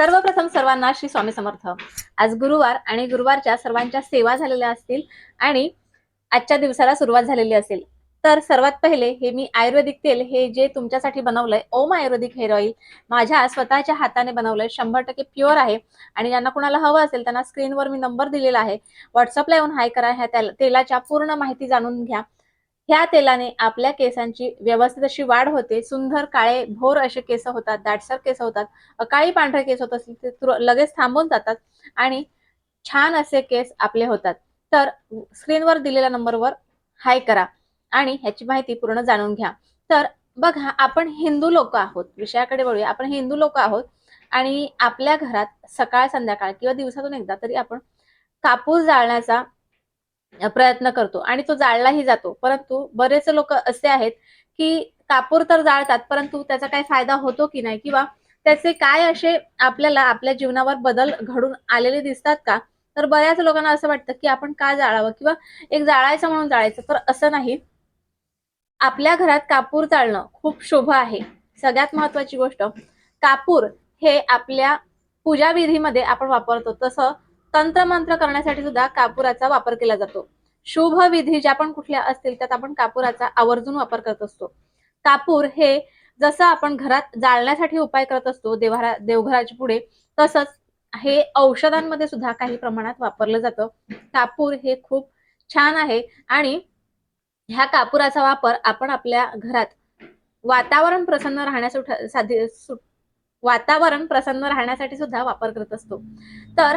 सर्वप्रथम सर्वांना श्री स्वामी समर्थ. आज गुरुवार आणि गुरुवारच्या सर्वांच्या सेवा झालेल्या असतील आणि आजच्या दिवसाला सुरुवात झालेली असेल. तर सर्वात पहिले हे मी आयुर्वेदिक तेल हे जे तुमच्यासाठी बनवलंय ओम आयुर्वेदिक हेअर ऑइल माझ्या स्वतःच्या हाताने बनवलंय शंभर टक्के प्युअर आहे आणि ज्यांना कुणाला हवं असेल त्यांना स्क्रीनवर मी नंबर दिलेला आहे. व्हॉट्सअपला येऊन हाय करा ह्या तेलाच्या पूर्ण माहिती जाणून घ्या. ह्या तेलाने आपल्या केसांची व्यवस्थित अशी वाढ होते. सुंदर काळे भोर असे केस होतात दाटसर केस होतात अकाळी पांढरे केस होत असतील ते तुर- लगेच थांबून जातात आणि छान असे केस आपले होतात. तर स्क्रीनवर दिलेल्या नंबरवर हाय करा आणि ह्याची माहिती पूर्ण जाणून घ्या. तर बघा आपण हिंदू लोक आहोत. विषयाकडे वळूया. आपण हिंदू लोक आहोत आणि आपल्या घरात सकाळ संध्याकाळ किंवा दिवसातून एकदा तरी आपण कापूस जाळण्याचा प्रयत्न करतो आणि तो जाळलाही जातो. परंतु बरेच लोक असे आहेत की कापूर तर जाळतात परंतु त्याचा काही फायदा होतो की नाही? किंवा त्याचे काय असे आपल्याला आपल्या जीवनावर बदल घडून आलेले दिसतात का? तर बऱ्याच लोकांना असं वाटतं की आपण का जाळावं? किंवा एक जाळायचं म्हणून जाळायचं तर असं नाही. आपल्या घरात कापूर जाळणं खूप शुभ आहे. सगळ्यात महत्वाची गोष्ट कापूर हे आपल्या पूजा विधीमध्ये आपण वापरतो. तसं तंत्रमंत्र करण्यासाठी सुद्धा कापुराचा वापर केला जातो. शुभ विधी ज्या पण कुठल्या असतील त्यात आपण कापुराचा आवर्जून वापर करत असतो. कापूर हे जसं आपण घरात जाळण्यासाठी उपाय करत असतो देवघरा देवघराच्या पुढे तसंच हे औषधांमध्ये सुद्धा काही प्रमाणात वापरलं जातं. कापूर हे खूप छान आहे आणि ह्या कापुराचा वापर आपण आपल्या घरात वातावरण प्रसन्न राहण्यासाठी साधी वातावरण प्रसन्न राहण्यासाठी सुद्धा वापर करत असतो. तर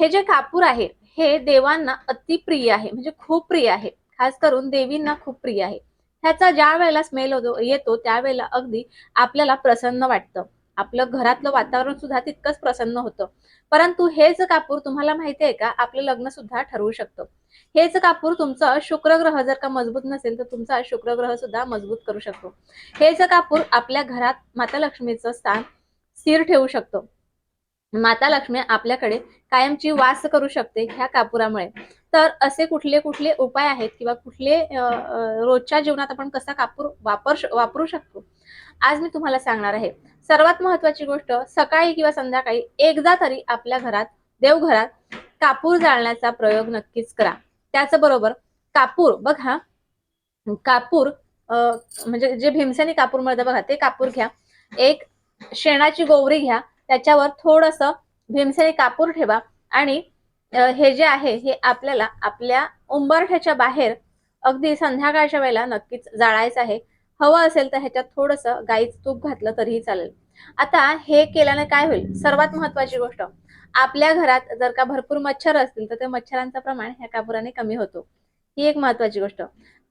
हे जे कापूर आहे हे देवांना अति प्रिय आहे म्हणजे खूप प्रिय आहे. खास करून देवींना खूप प्रिय आहे. ह्याचा ज्या वेळेला स्मेल येतो त्यावेळेला अगदी आपल्याला प्रसन्न वाटतं. आपलं घरातलं वातावरण सुद्धा तितकंच प्रसन्न होतं. परंतु हेच कापूर तुम्हाला माहिती आहे का? आपलं लग्न सुद्धा ठरवू शकतं. हेच कापूर तुमचं शुक्र ग्रह जर का मजबूत नसेल तर तुमचा शुक्र ग्रह सुद्धा मजबूत करू शकतो. हेच कापूर आपल्या घरात माता लक्ष्मीचं स्थान स्थिर ठेवू शकतो. माता लक्ष्मी आपल्याकडे कायमची वास करू शकते ह्या कापुरामुळे. तर असे कुठले कुठले उपाय आहेत किंवा कुठले रोजच्या जीवनात आपण कसा कापूर वापर वापरू शकतो? आज मी तुम्हाला सांगणार आहे. सर्वात महत्वाची गोष्ट सकाळी किंवा संध्याकाळी एकदा तरी आपल्या घरात देवघरात कापूर जाळण्याचा प्रयोग नक्कीच करा. त्याचबरोबर कापूर बघा. कापूर म्हणजे जे भीमसेनी कापूर मिळतं बघा ते कापूर घ्या. एक शेणाची गोवरी घ्या. त्याच्यावर थोडस भीमसेनी कापूर ठेवा आणि हे जे आहे हे आपल्याला आपल्या उंबरठ्याच्या बाहेर अगदी संध्याकाळच्या वेळेला नक्कीच जाळायचं आहे. हवं असेल तर ह्याच्यात थोडस गाईच तूप घातलं तरीही चालेल. आता हे केल्याने काय होईल? सर्वात महत्वाची गोष्ट आपल्या घरात जर का भरपूर मच्छर असतील तर ते मच्छरांचं प्रमाण ह्या कापुराने कमी होतो. ही एक महत्वाची गोष्ट.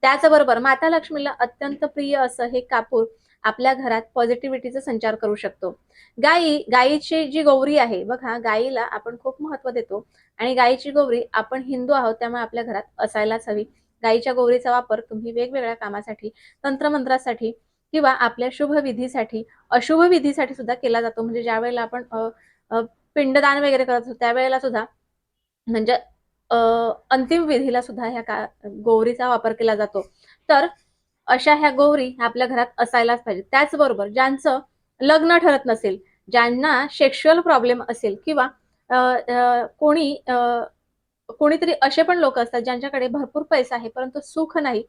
त्याचबरोबर माता लक्ष्मीला अत्यंत प्रिय असं हे कापूर आपल्या घरात पॉझिटिव्हिटीचा संचार करू शकतो. गाई गायीची जी गौरी आहे बघा गायीला आपण खूप महत्त्व देतो. आणि गायीची गौरी आपण हिंदू आहोत त्यामुळे आपल्या घरात असायलाच हवी. गायीच्या गौरीचा वापर तुम्ही वेगवेगळ्या कामासाठी तंत्रमंत्रासाठी किंवा आपल्या शुभ विधीसाठी अशुभ विधीसाठी सुद्धा केला जातो. म्हणजे ज्या वेळेला आपण पिंडदान वगैरे करत असतो त्यावेळेला सुद्धा म्हणजे अंतिम विधीला सुद्धा ह्या का गौरीचा वापर केला जातो. तर अशा ह्या गौरी आपल्या घरात असायलाच पाहिजे त्याचबरोबर ज्यांचं लग्न ठरत नसेल ज्यांना सेक्शुअल प्रॉब्लेम असेल किंवा कोणी अ, कोणीतरी असे पण लोक असतात ज्यांच्याकडे भरपूर पैसा आहे परंतु सुख नाही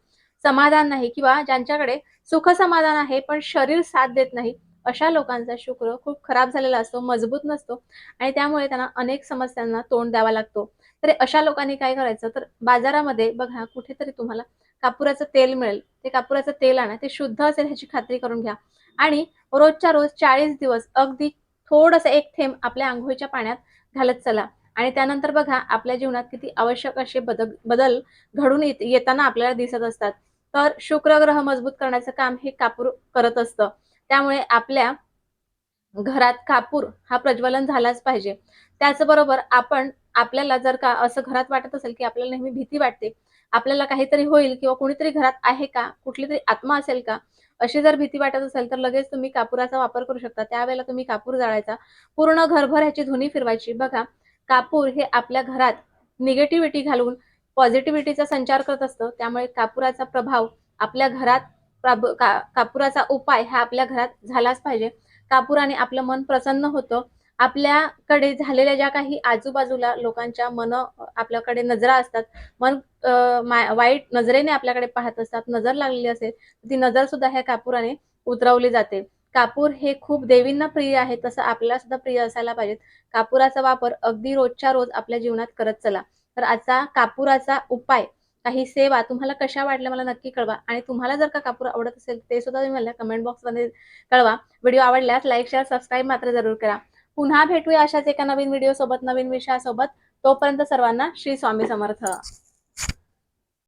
समाधान नाही किंवा ज्यांच्याकडे सुख समाधान आहे पण शरीर साथ देत नाही अशा लोकांचा शुक्र खूप खराब झालेला असतो मजबूत नसतो आणि त्यामुळे त्यांना अनेक समस्यांना तोंड द्यावा लागतो. तर अशा लोकांनी काय करायचं? तर बाजारामध्ये बघा कुठेतरी तुम्हाला कापुराचं तेल मिळेल ते कापुराचं तेल आणा ते शुद्ध असेल ह्याची खात्री करून घ्या. आणि रोजच्या रोज चाळीस दिवस अगदी थोडंसं एक थेंब आपल्या आंघोळीच्या पाण्यात घालत चला. आणि त्यानंतर बघा आपल्या जीवनात किती आवश्यक असे बदल बदल घडून येताना आपल्याला दिसत असतात. तर शुक्र ग्रह मजबूत करण्याचं काम हे कापूर करत असतं. त्यामुळे आपल्या घरात कापूर हा प्रज्वलन झालाच पाहिजे. त्याचबरोबर आपण आपल्याला जर का असं घरात वाटत असेल की आपल्याला नेहमी भीती वाटते आपल्याला काहीतरी होईल किंवा कोणीतरी घरात आहे का कुठली तरी आत्मा असेल का अशी जर भीती वाटत असेल तर लगेच तुम्ही कापुराचा वापर करू शकता. त्यावेळेला तुम्ही कापूर जाळायचा. पूर्ण घरभर ह्याची धुनी फिरवायची. बघा कापूर हे आपल्या घरात निगेटिव्हिटी घालून पॉझिटिव्हिटीचा संचार करत असतं. त्यामुळे कापुराचा प्रभाव आपल्या घरात प्रभ- का- कापुराचा उपाय हा आपल्या घरात झालाच पाहिजे. कापुराने आपलं मन प्रसन्न होतं. आपल्याकडे झालेल्या ज्या काही आजूबाजूला लोकांच्या मन आपल्याकडे नजरा असतात मन वाईट नजरेने आपल्याकडे पाहत असतात नजर लागलेली असेल ती नजर सुद्धा ह्या कापुराने उतरवली जाते. कापूर हे खूप देवींना प्रिय आहे तसं आपल्याला सुद्धा प्रिय असायला पाहिजेत. कापुराचा वापर अगदी रोजच्या रोज आपल्या जीवनात करत चला. तर आजचा कापुराचा उपाय काही सेवा तुम्हाला कशा वाटल्या मला नक्की कळवा. आणि तुम्हाला जर का कापूर आवडत असेल ते सुद्धा तुम्ही मला कमेंट बॉक्समध्ये कळवा. व्हिडिओ आवडल्यास लाईक शेअर सबस्क्राईब मात्र जरूर करा. पुन्हा भेटूया अशाच एका नवीन व्हिडिओ सोबत नवीन विषयासोबत. तोपर्यंत सर्वांना श्री स्वामी समर्थ.